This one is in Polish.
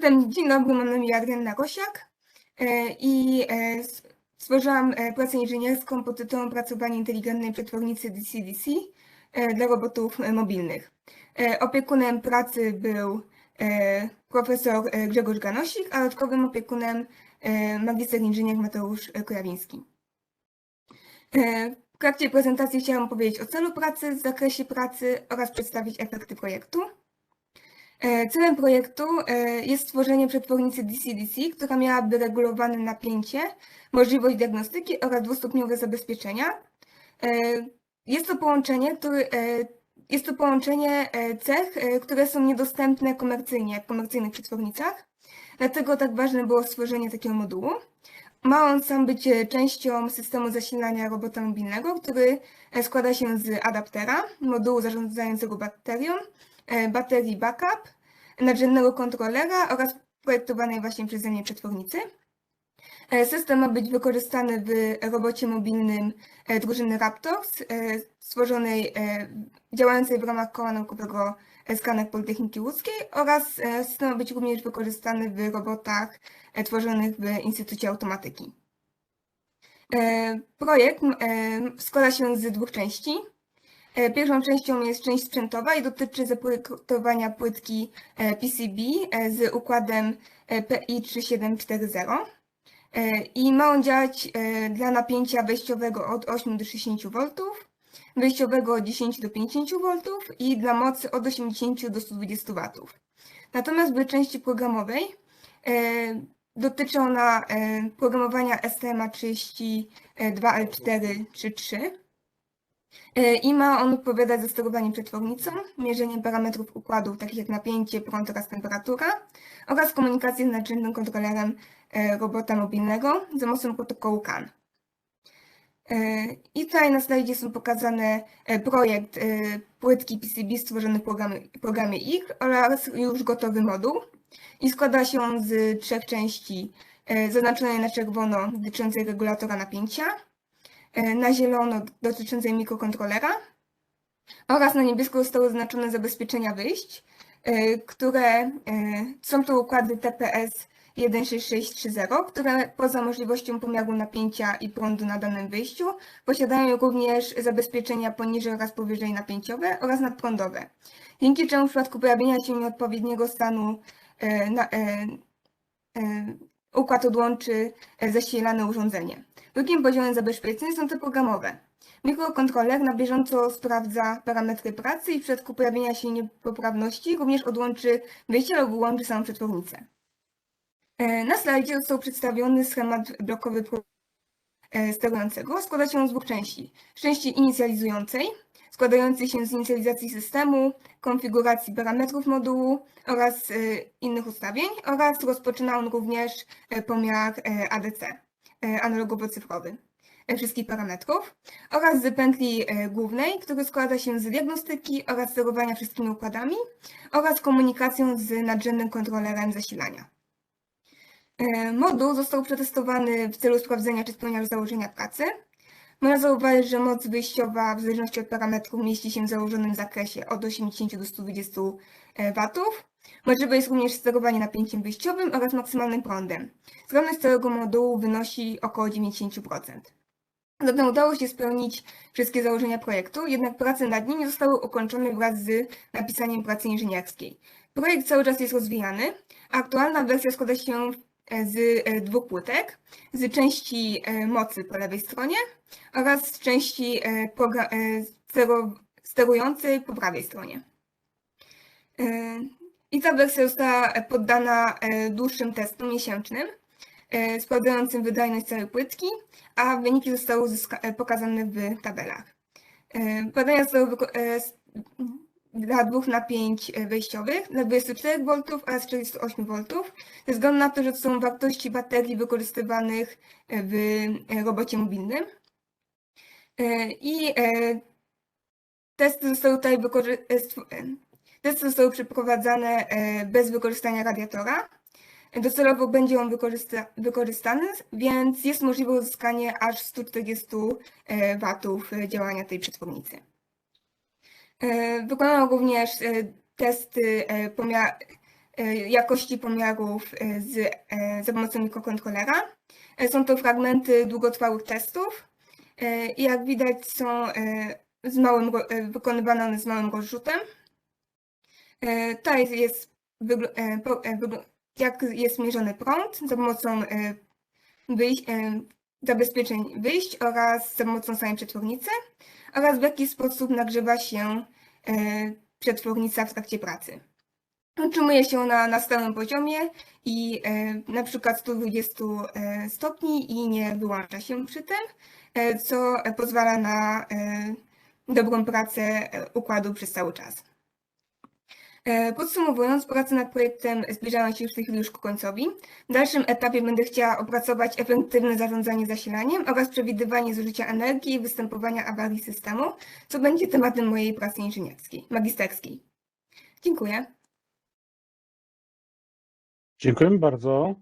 Zatem dzień dobry, mam na imię Adrianna Rosiak e, i e, stworzyłam e, pracę inżynierską pod tytułem Opracowanie inteligentnej przetwornicy DC-DC dla robotów mobilnych. Opiekunem pracy był profesor Grzegorz Ganosik, a dodatkowym opiekunem magister inżynier Mateusz Kojawiński. E, W trakcie prezentacji chciałam powiedzieć o celu pracy, zakresie pracy oraz przedstawić efekty projektu. E, Celem projektu e, jest stworzenie przetwornicy DC-DC, która miałaby regulowane napięcie, możliwość diagnostyki oraz dwustopniowe zabezpieczenia. E, Jest to połączenie, który, jest to połączenie cech, które są niedostępne komercyjnie w komercyjnych przetwornicach. Dlatego tak ważne było stworzenie takiego modułu. Ma on sam być e, częścią systemu zasilania robota mobilnego, który e, składa się z adaptera, modułu zarządzającego baterią, e, baterii backup, nadrzędnego kontrolera oraz projektowanej właśnie przeze mnie przetwornicy. E, System ma być wykorzystany w robocie mobilnym e, drużyny Raptors, e, stworzonej, działającej w ramach koła naukowego Skaner Politechniki Łódzkiej oraz system ma być również wykorzystany w robotach tworzonych w Instytucie Automatyki. Projekt składa się z dwóch części. Pierwszą częścią jest część sprzętowa i dotyczy zaprojektowania płytki PCB z układem e, PI3740 E, i ma on działać e, dla napięcia wejściowego od 8 do 60 V, wyjściowego od 10 do 50 V i dla mocy od 80 do 120 W. Natomiast w części programowej e, dotyczy ona e, programowania STMA 32L433 E, i ma on odpowiadać za sterowanie przetwornicą, mierzenie parametrów układów takich jak napięcie, prąd oraz temperatura oraz komunikację z nadrzędnym kontrolerem e, robota mobilnego za pomocą protokołu CAN. E, I tutaj na slajdzie są pokazane e, projekt e, płytki PCB stworzony w programie, programie oraz już gotowy moduł. I składa się on z trzech części e, zaznaczonej na czerwono dotyczącej regulatora napięcia, e, na zielono dotyczącej mikrokontrolera oraz na niebiesko zostały zaznaczone zabezpieczenia wyjść, e, które e, są to układy TPS 16630, które poza możliwością pomiaru napięcia i prądu na danym wyjściu posiadają również zabezpieczenia poniżej oraz powyżej napięciowe oraz nadprądowe, dzięki czemu w przypadku pojawienia się nieodpowiedniego stanu e, na, e, e, układ odłączy e, zasilane urządzenie. Drugim poziomem zabezpieczeń są te programowe. Mikrokontroler na bieżąco sprawdza parametry pracy i w przypadku pojawienia się niepoprawności również odłączy wyjście lub wyłączy samą przetwornicę. E, Na slajdzie został przedstawiony schemat blokowy e, sterującego. Składa się on z dwóch części. Części inicjalizującej, składającej się z inicjalizacji systemu, konfiguracji parametrów modułu oraz e, innych ustawień oraz rozpoczyna on również pomiar ADC, analogowo-cyfrowy e, wszystkich parametrów oraz z pętli e, głównej, który składa się z diagnostyki oraz sterowania wszystkimi układami oraz komunikacją z nadrzędnym kontrolerem zasilania. E, Moduł został przetestowany w celu sprawdzenia, czy spełnia założenia pracy. Można zauważyć, że moc wyjściowa w zależności od parametrów mieści się w założonym zakresie od 80 do 120 W. Możliwe jest również sterowanie napięciem wyjściowym oraz maksymalnym prądem. Zgodność całego modułu wynosi około 90%. Zatem udało się spełnić wszystkie założenia projektu, jednak prace nad nim nie zostały ukończone wraz z napisaniem pracy inżynierskiej. Projekt cały czas jest rozwijany, a aktualna wersja składa się e, z e, dwóch płytek, z części e, mocy po lewej stronie oraz z części sterującej po prawej stronie. I ta wersja została e, poddana e, dłuższym testom miesięcznym, e, sprawdzającym wydajność całej płytki, a wyniki zostały pokazane w tabelach. Badania zostały dla dwóch napięć wejściowych, dla 24 V oraz 48 V, ze względu na to, że to są wartości baterii wykorzystywanych w robocie mobilnym. I testy zostały tutaj wykorzy- e, stw- e, testy zostały przeprowadzane e, bez wykorzystania radiatora. Docelowo będzie on wykorzysta- wykorzystany, więc jest możliwe uzyskanie aż 140 e, watów e, działania tej przetwornicy. Wykonano również testy jakości pomiarów z, za pomocą mikrokontrolera. Są to fragmenty długotrwałych testów i jak widać są z małym, wykonywane one z małym rozrzutem. E, Tutaj jest, wygl- e, e, jak jest mierzony prąd za pomocą wyjść, zabezpieczeń wyjść oraz za pomocą samej przetwornicy oraz w jaki sposób nagrzewa się przetwornica w trakcie pracy. Utrzymuje się ona na stałym poziomie i na przykład 120 e, stopni i nie wyłącza się przy tym, co pozwala na dobrą pracę układu przez cały czas. E, Podsumowując, prace nad projektem zbliżają się już w tej chwili już ku końcowi. W dalszym etapie będę chciała opracować efektywne zarządzanie zasilaniem oraz przewidywanie zużycia energii i występowania awarii systemu, co będzie tematem mojej pracy inżynierskiej, magisterskiej. Dziękuję. Dziękujemy bardzo.